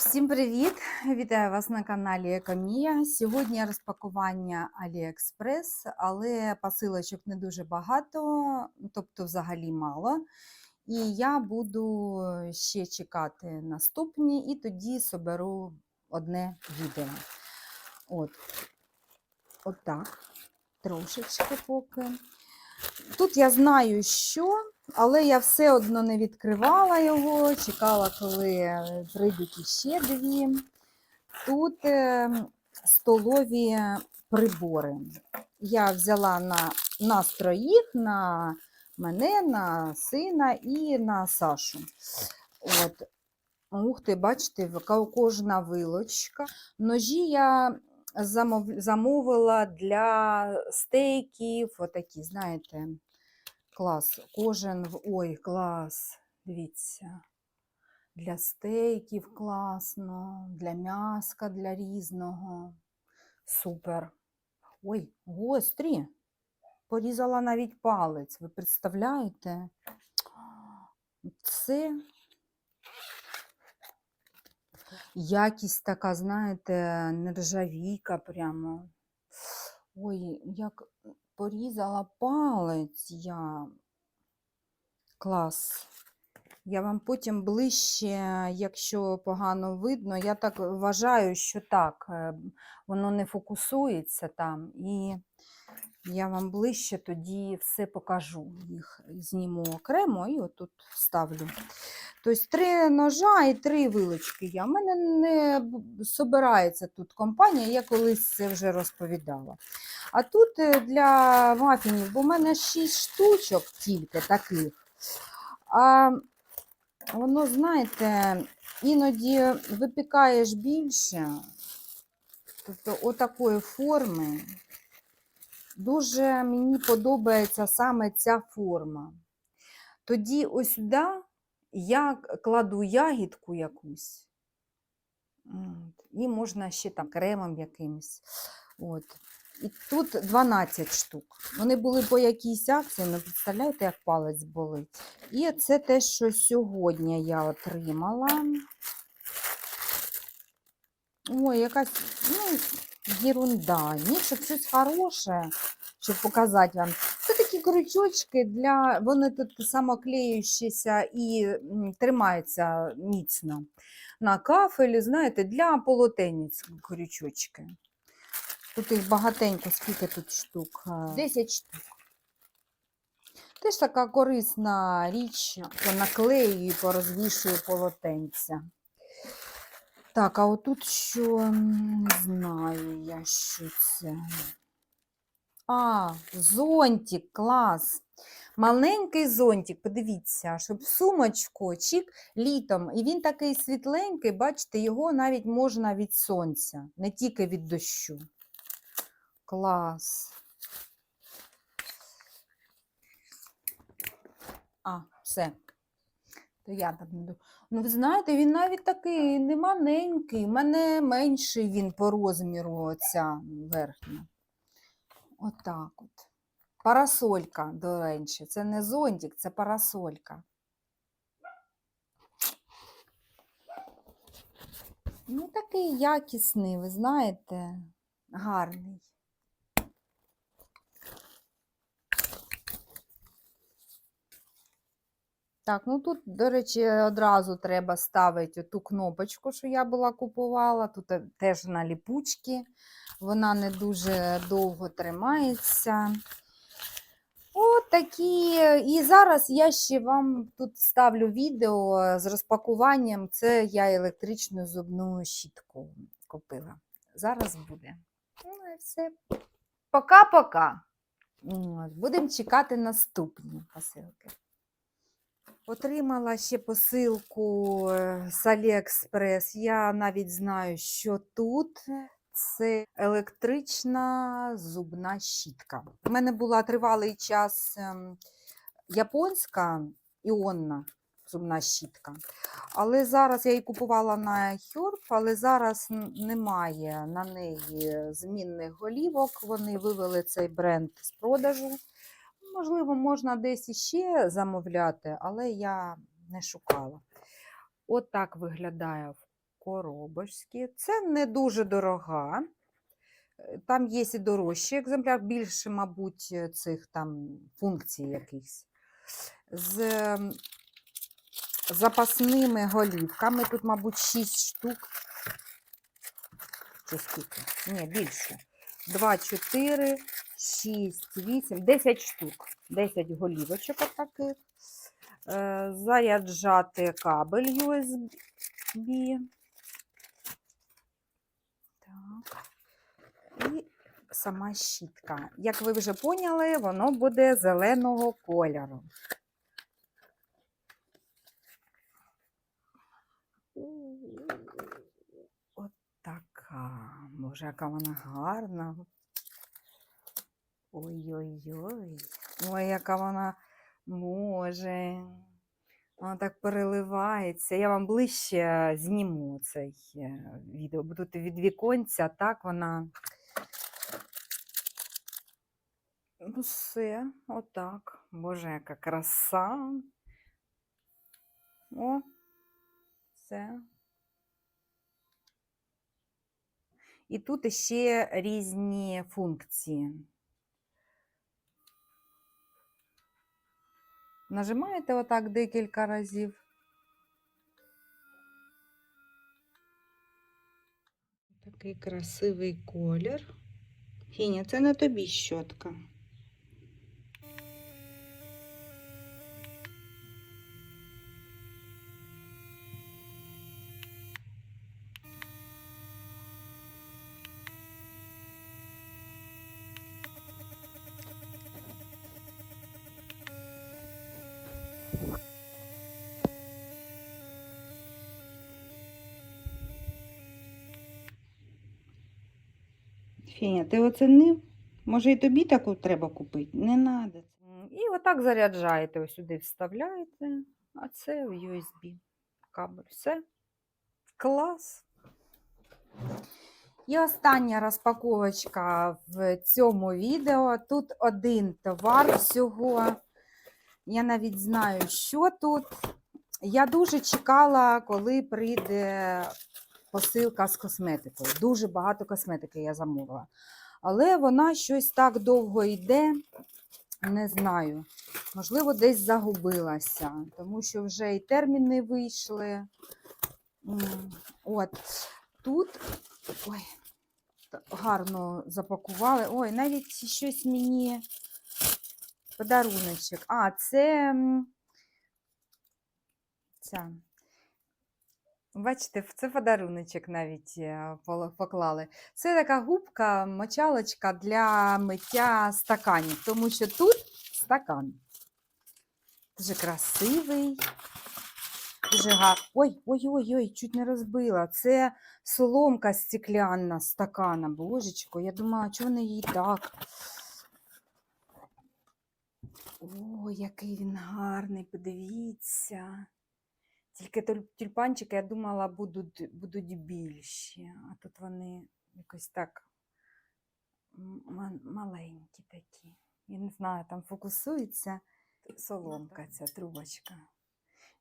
Всім привіт! Вітаю вас на каналі Екомія. Сьогодні розпакування AliExpress, але посилочок не дуже багато, тобто взагалі мало. І я буду ще чекати наступні, і тоді соберу одне відео. От, от так, трошечки поки. Тут я знаю, що, але я все одно не відкривала його, чекала, коли прийдуть іще дві. Тут е, столові прибори. Я взяла на нас троїх, на мене, на сина і на Сашу. От. Ух ти, бачите, кожна вилочка. Ножі я замовила для стейків, отакі, знаєте, клас. Кожен в. Ой, клас. Дивіться. Для стейків класно, для м'яска, для різного. Супер. Ой, гострі. Порізала навіть палець. Ви представляєте? Це якість така, знаєте, нержавійка прямо. Ой, як порізала палець я. Клас. Я вам потім ближче, якщо погано видно, я так вважаю, що так, е, воно не фокусується там. І я вам ближче тоді все покажу. Їх зніму окремо і отут вставлю. Тобто три ножа і три вилочки є. У мене не собирається тут компанія, я колись це вже розповідала. А тут е, для мафінів, бо в мене 6 штучок тільки таких. А воно, знаєте, іноді випікаєш більше, тобто отакої форми. Дуже мені подобається саме ця форма. Тоді ось сюди я кладу ягідку якусь. І можна ще там кремом якимось. От. І тут 12 штук. Вони були по якійсь акції, ну представляєте, як палець болить. І це те, що сьогодні я отримала. Ой, якась ну, єрунда. Ні, щоб щось хороше, щоб показати вам. Це такі крючочки для. Вони тут самоклеючіся і тримаються міцно на кафелі, знаєте, для полотенець крючочки. Тут їх багатенько, скільки тут штук? Е, 10 штук. Теж така корисна річ, понаклею і порозвішую полотенця. Так, а отут що не знаю я, що це. А, зонтик, клас. Маленький зонтик, подивіться, щоб сумочку, чик, літом. І він такий світленький, бачите, його навіть можна від сонця, не тільки від дощу. Клас. А, все. То я так не ду- Ну, ви знаєте, він навіть такий не маленький, мене менший він по розміру, оця верхня. Отак от. Парасолька, до речі. Це не зонтик, це парасолька. Ну, такий якісний, ви знаєте, гарний. Так, ну тут, до речі, одразу треба ставити ту кнопочку, що я була купувала. Тут е, теж на ліпучки. Вона не дуже довго тримається. От такі. І зараз я ще вам тут ставлю відео з розпакуванням. Це я електричну зубну щітку купила. Зараз буде. Ну і все. Пока-пока. Будемо чекати наступні посилки. Отримала ще посилку е, з Aliexpress. Я навіть знаю, що тут це електрична зубна щітка. У мене була тривалий час ем, японська іонна зубна щітка. Але зараз я її купувала на Herb, але зараз немає на неї змінних голівок. Вони вивели цей бренд з продажу. Можливо, можна десь іще замовляти, але я не шукала. От так виглядає коробочці. Це не дуже дорога. Е, Там є і дорожчий екземпляр, більше, мабуть, е, цих там функцій якихось. З запасними голівками. Тут, мабуть, 6 штук. Чи скільки? Ні, більше. 2, 4, 6, 8, 10 штук. 10 голівочок отаких. Е, Заряджати кабель USB. Так. І сама щітка. Як ви вже поняли, воно буде зеленого кольору. От така. Боже, яка вона гарна. Ой-ой-ой. Ой, яка вона може. Вона так переливається. Я вам ближче зніму цей е, відео. Бо тут від віконця, так вона. Ну, все, отак. Боже, яка краса. О, все. І тут ще різні функції. Нажимаєте отак декілька разів. Такий красивий колір. Фіня, це на тобі щотка. Фіня, ти оцінив? Може і тобі таку треба купити? Не треба. І отак заряджаєте, ось сюди вставляєте, а це в USB кабель. Все. Клас. І остання розпаковочка в цьому відео. Тут один товар всього. Я навіть знаю, що тут. Я дуже чекала, коли прийде посилка з косметикою. Дуже багато косметики я замовила. Але вона щось так довго йде, не знаю. Можливо, десь загубилася, тому що вже і терміни вийшли. От тут ой, гарно запакували. Ой, навіть щось мені подаруночок. А, це ця. Бачите, це подаруночок навіть е, поклали. Це така губка, мочалочка для миття стаканів, тому що тут стакан. Дуже красивий. Дуже гарний. Ой, ой, ой, ой, чуть не розбила. Це соломка стеклянна стакана. Божечко, я думала, чого не їй так. Ой, який він гарний, подивіться. Тільки тюльпанчики, я думала, будуть, будуть більші, а тут вони якось так маленькі такі. Я не знаю, там фокусується соломка, ця трубочка.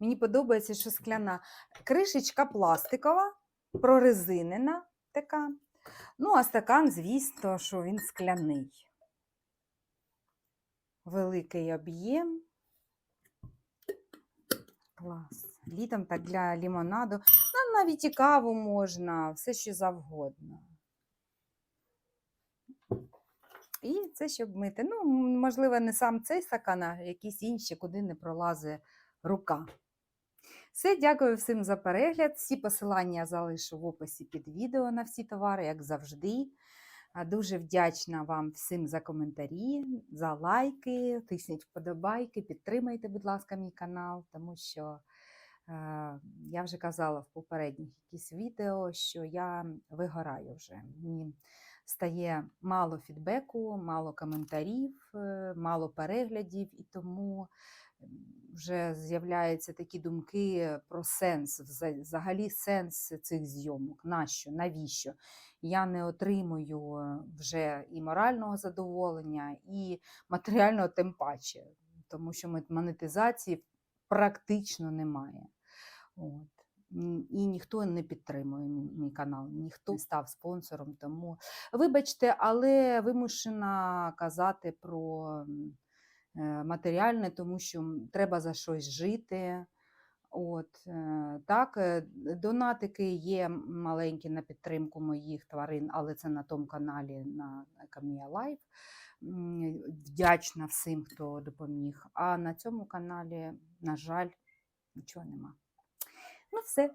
Мені подобається, що скляна кришечка пластикова, прорезинена така. Ну, а стакан, звісно, що він скляний. Великий об'єм. Клас. Літом так для лімонаду. Нам навіть і каву можна, все що завгодно. І це щоб мити. Ну, можливо, не сам цей стакан, а якісь інші, куди не пролазить рука. Все, дякую всім за перегляд. Всі посилання залишу в описі під відео на всі товари, як завжди. Дуже вдячна вам всім за коментарі, за лайки. Тисніть вподобайки, підтримайте, будь ласка, мій канал, тому що я вже казала в попередніх якісь відео, що я вигораю вже. Мені стає мало фідбеку, мало коментарів, е, мало переглядів, і тому вже з'являються такі думки про сенс, взагалі сенс цих зйомок. Нащо? Навіщо? Я не отримую е, вже і морального задоволення, і матеріального тим паче, тому що мон- монетизації практично немає. От. і ніхто не підтримує мій, канал, ніхто не став спонсором. Тому вибачте, але вимушена казати про е, матеріальне, тому що треба за щось жити. От, е, так, е, донатики є маленькі на підтримку моїх тварин, але це на тому каналі на Камія Лайф. Вдячна всім, хто допоміг. А на цьому каналі, на жаль, нічого нема. Ну, все.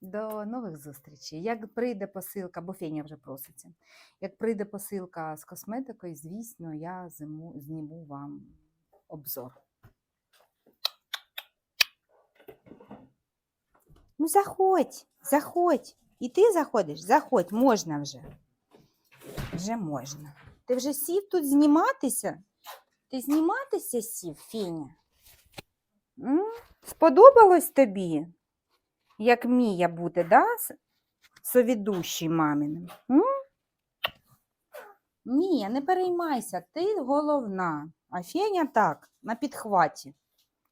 До нових зустрічей. Як прийде посилка, бо Феня вже проситься. Як прийде посилка з косметикою, звісно, я зиму, зніму вам обзор. Ну, заходь, заходь. І ти заходиш? Заходь, можна вже. Вже можна. Ти вже сів тут зніматися? Ти зніматися сів, Фіня? Сподобалось тобі, як Мія буде, да? Совідущий маминим. Мія, не переймайся, ти головна. А Феня так, на підхваті,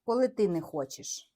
коли ти не хочеш.